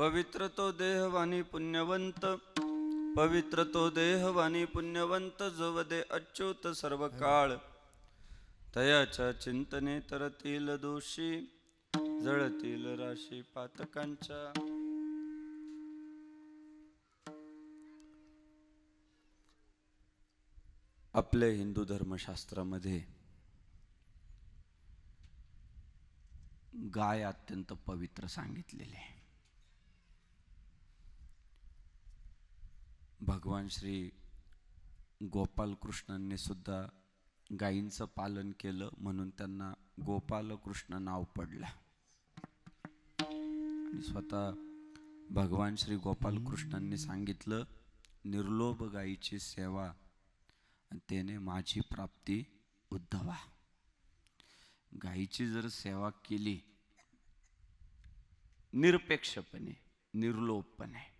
पवित्र तो देहवानी पुण्यवंत. पवित्र तो देहवानी पुण्यवंत जव दे अच्युत सर्व काळ तयाच्या चिंतने तरतील दोषी जळतील राशी पातकांच्या. आपल्या हिंदू धर्मशास्त्रामध्ये गाय अत्यंत पवित्र सांगितलेले आहे भगवान श्री गोपाल कृष्णांनी सुद्धा गायींचं पालन केलं म्हणून त्यांना गोपाल कृष्ण नाव पडलं. आणि स्वतः भगवान श्री गोपाल कृष्णांनी सांगितलं निर्लोभ गायीची सेवा त्याने माझी प्राप्ती उद्धवा. गायीची जर सेवा केली निरपेक्षपणे निर्लोभपणे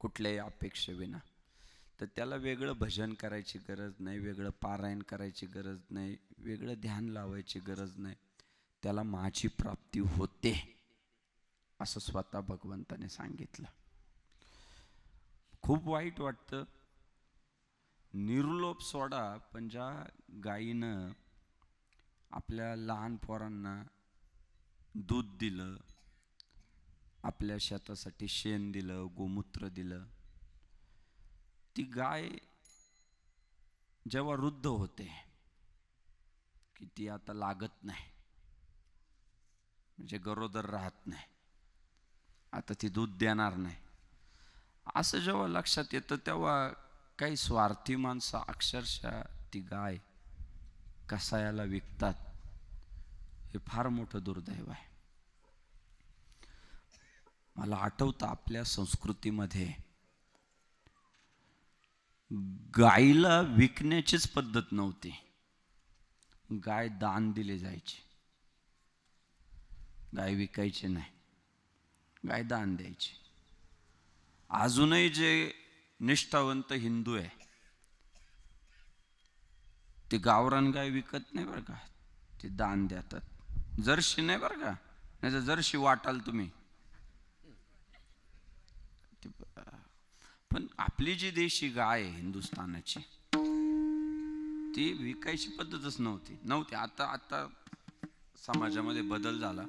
कुठल्याही अपेक्षेविना. तर त्याला वेगळं भजन करायची गरज नाही वेगळं पारायण करायची गरज नाही वेगळं ध्यान लावायची गरज नाही. त्याला माझी प्राप्ती होते असं स्वतः भगवंताने सांगितलं. खूप वाईट वाटतं. निर्लोभ सोडा पण ज्या गायीनं आपल्या लहान पोरांना दूध दिलं आपल्या शेतासाठी शेण दिलं गोमूत्र दिलं. ती गाय जेव्हा वृद्ध होते की ती आता लागत नाही म्हणजे गरोदर राहत नाही आता ती दूध देणार नाही. असं जेव्हा लक्षात येतं तेव्हा काही स्वार्थी माणसं अक्षरशः ती गाय कसायाला विकतात हे फार मोठं दुर्दैव आहे. मला आठवतं आपल्या संस्कृतीमध्ये. गायीला विकण्याचीच पद्धत नव्हती. गाय दान दिले जायचे. गाय विकायची नाही. गाय दान द्यायची. अजूनही जे निष्ठावंत हिंदू आहे ते गावरान गाय विकत नाही बरं का? ते दान देतात. जर्शी नाही बरं का? नाही तर जर्शी वाटाल तुम्ही ते प- पण आपली जी देशी गाय आहे हिंदुस्थानाची ती विकायची पद्धतच नव्हती. नव्हती. आता आता समाजामध्ये बदल झाला.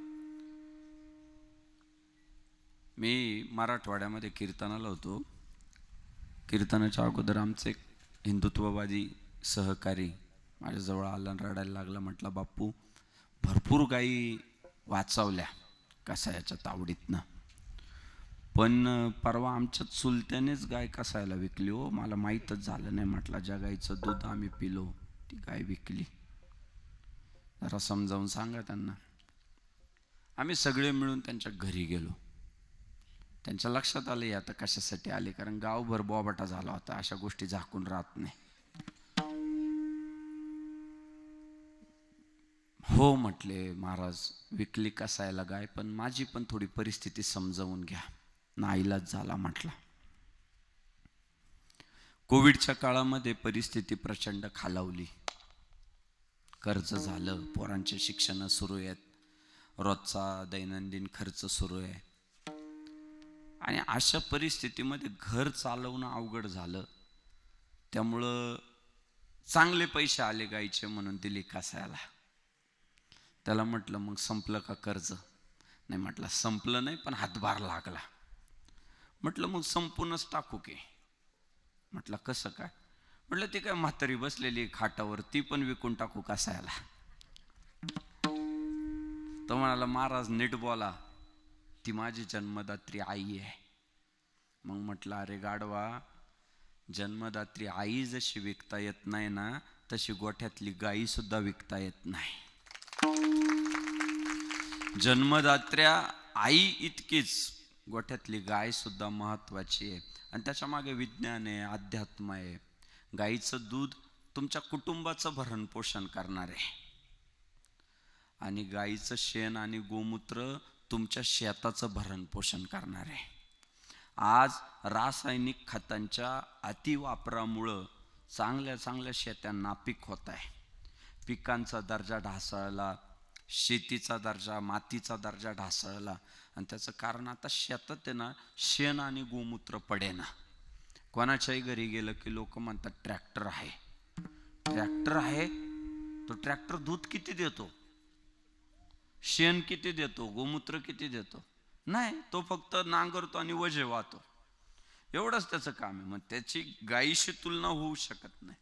मी मराठवाड्यामध्ये कीर्तनाला होतो. कीर्तनाच्या अगोदर आमचे हिंदुत्ववादी सहकारी माझ्याजवळ आला रडायला लागला. म्हटलं बाप्पू भरपूर गायी वाचवल्या कसायाच्या तावडीतनं. पण परवा आमच्या चुलत्यानेच गाय कसायला विकली हो. मला माहीतच झालं नाही म्हटलं ज्या गाईचं दूध आम्ही पिलो ती गाय विकली. जरा समजावून सांगा त्यांना. आम्ही सगळे मिळून त्यांच्या घरी गेलो. त्यांच्या लक्षात आलं हे आता कशासाठी आले? कारण गावभर बोबाटा झाला होता. अशा गोष्टी झाकून राहत नाही. हो म्हटले महाराज विकली कसायला गाय पण माझी पण थोडी परिस्थिती समजावून घ्या. नाईलाज झाला म्हटला. कोविडच्या काळामध्ये परिस्थिती प्रचंड खालावली. कर्ज झालं पोरांचे शिक्षण सुरू आहेत. रोजचा दैनंदिन खर्च सुरू आहे. आणि अशा परिस्थितीमध्ये घर चालवणं अवघड झालं. त्यामुळं चांगले पैसे आले गायचे म्हणून दिले कसायला त्याला म्हटलं मग संपलं का कर्ज? नाही म्हटलं संपलं नाही पण हातभार लागला. म्हटलं मग संपूर्णच टाकू की. म्हटलं कसं काय? म्हटलं ती काय म्हातारी बसलेली खाटावर ती पण विकून टाकू कसायला तो म्हणाला महाराज नीट बोला. ती माझी जन्मदात्री आई आहे. मग म्हटलं अरे गाडवा जन्मदात्री आई जशी विकता येत नाही ना तशी गोठ्यातली गाई सुद्धा विकता येत नाही. जन्मदात्र्या आई इतकीच. गोठ्यातली गाय सुद्धा आहे. आणि त्याच्यामागे विज्ञान आहे अध्यात्म आहे. गाईचं दूध तुमच्या कुटुंबाचं भरणपोषण करणार आहे. आणि गाईचं शेण आणि गोमूत्र तुमच्या शेताचं भरण पोषण करणार आहे. आज रासायनिक खतांच्या अतिवापरामुळं चांगल्या चांगल्या शेत्यांना नापीक होत आहे. पिकांचा दर्जा ढासळला शेतीचा दर्जा मातीचा दर्जा ढासळला. आणि त्याचं कारण आता शेतात आहे ना शेण आणि गोमूत्र पडेना. कोणाच्याही घरी गेलं की लोक म्हणतात ट्रॅक्टर आहे. ट्रॅक्टर आहे? तो ट्रॅक्टर दूध किती देतो? शेण किती देतो? गोमूत्र किती देतो? नाही तो फक्त नांगरतो आणि वजे वाहतो. एवढंच त्याचं काम आहे. मग त्याची गायीशी तुलना होऊ शकत नाही.